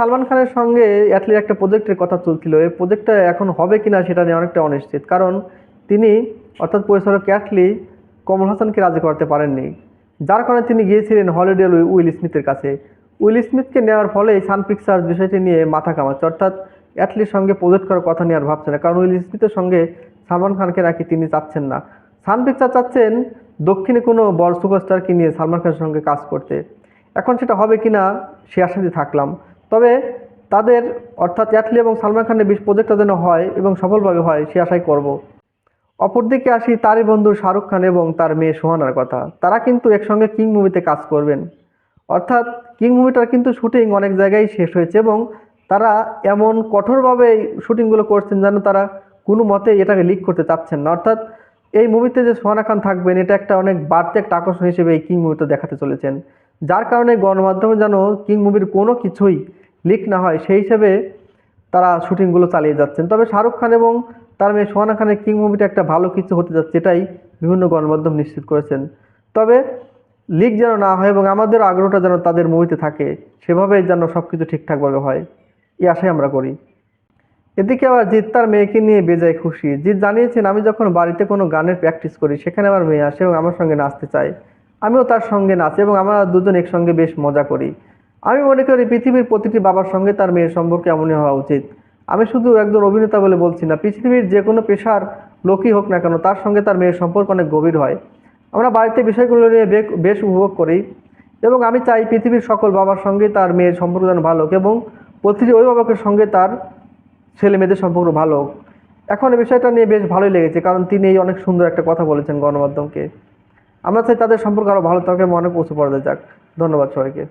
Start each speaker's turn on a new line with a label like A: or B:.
A: সালমান খানের সঙ্গে অ্যাটলির একটা প্রজেক্টের কথা চলছিল। এই প্রজেক্টটা এখন হবে কিনা সেটা নিয়ে অনেকটা অনিশ্চিত। কারণ তিনি, অর্থাৎ পরিচালক অ্যাটলি, কমল হাসানকে রাজি করাতে পারেননি। যার কারণে তিনি গিয়েছিলেন হলিডে উইল স্মিথের কাছে। উইল স্মিথকে নেওয়ার ফলে সান পিকচার্স বিষয়টি নিয়ে মাথা কামাচ্ছে। অর্থাৎ অ্যাটলির সঙ্গে প্রজেক্ট করার কথা নিয়ে আর ভাবছে না। কারণ উইল স্মিথের সঙ্গে সালমান খানকে নাকি তিনি চাচ্ছেন না। সান পিকচার চাচ্ছেন দক্ষিণে কোনো বড় সুপারস্টারকে নিয়ে সালমান খানের সঙ্গে কাজ করতে। এখন সেটা হবে কিনা সে আশাতে থাকলাম। তবে তাদের, অর্থাৎ অ্যাটলি এবং সালমান খানের বিশ প্রজেক্টটা যেন হয় এবং সফলভাবে হয়, সে আশাই করব। অপরদিকে আসি তারই বন্ধু শাহরুখ খান এবং তার মেয়ে সোহানার কথা। তারা কিন্তু একসঙ্গে কিং মুভিতে কাজ করবেন। অর্থাৎ কিং মুভিটার কিন্তু শুটিং অনেক জায়গায় শেষ হয়েছে এবং তারা এমন কঠোরভাবে শুটিংগুলো করছেন যেন তারা কোনো মতে এটাকে লিক করতে চাচ্ছেন না। অর্থাৎ এই মুভিতে যে সোহানা খান থাকবেন, এটা একটা অনেক বাড়তি একটা আকর্ষণ হিসেবে এই কিং মুভিটা দেখাতে চলেছেন। যার কারণে গণমাধ্যমে যেন কিং মুভির কোনো কিছুই লিক না হয়, সেই হিসেবে তারা শুটিংগুলো চালিয়ে যাচ্ছেন। তবে শাহরুখ খান এবং তার মেয়ে সোহানা খানের কিং মুভিটা একটা ভালো কিছু হতে যাচ্ছে, এটাই বিভিন্ন গণমাধ্যম নিশ্চিত করেছেন। তবে লিক যেন না হয় এবং আমাদের আগ্রহটা যেন তাদের মুভিতে থাকে সেভাবে যেন সব কিছু ঠিকঠাকভাবে হয়, এই আশাই আমরা করি। এদিকে আবার জিৎ তার মেয়েকে নিয়ে বেজায় খুশি। জিৎ জানিয়েছেন, আমি যখন বাড়িতে কোনো গানের প্র্যাকটিস করি, সেখানে আমার মেয়ে আসে এবং আমার সঙ্গে নাচতে চায়। আমিও তার সঙ্গে নাচি এবং আমরা দুজন একসঙ্গে বেশ মজা করি। আমি মনে করি পৃথিবীর প্রতিটি বাবার সঙ্গে তার মেয়ের সম্পর্কে এমনই হওয়া উচিত। আমি শুধু একজন অভিনেতা বলে বলছি না, পৃথিবীর যে কোনো পেশার লোকই হোক না কেন, তার সঙ্গে তার মেয়ের সম্পর্ক অনেক গভীর হয়। আমরা বাড়িতে বিষয়গুলো নিয়ে বেশ উপভোগ করি এবং আমি চাই পৃথিবীর সকল বাবার সঙ্গে তার মেয়ের সম্পর্ক যেন ভালো হোক এবং প্রতিটি অভিভাবকের সঙ্গে তার ছেলে মেয়েদের সম্পর্ক ভালো হোক। এখন এই বিষয়টা নিয়ে বেশ ভালোই লেগেছে, কারণ তিনি এই অনেক সুন্দর একটা কথা বলেছেন গণমাধ্যমকে। আমরা চাই তাদের সম্পর্ক আরও ভালো থাকে অনেক উঁচু পর্যায়ে যাক। ধন্যবাদ সবাইকে।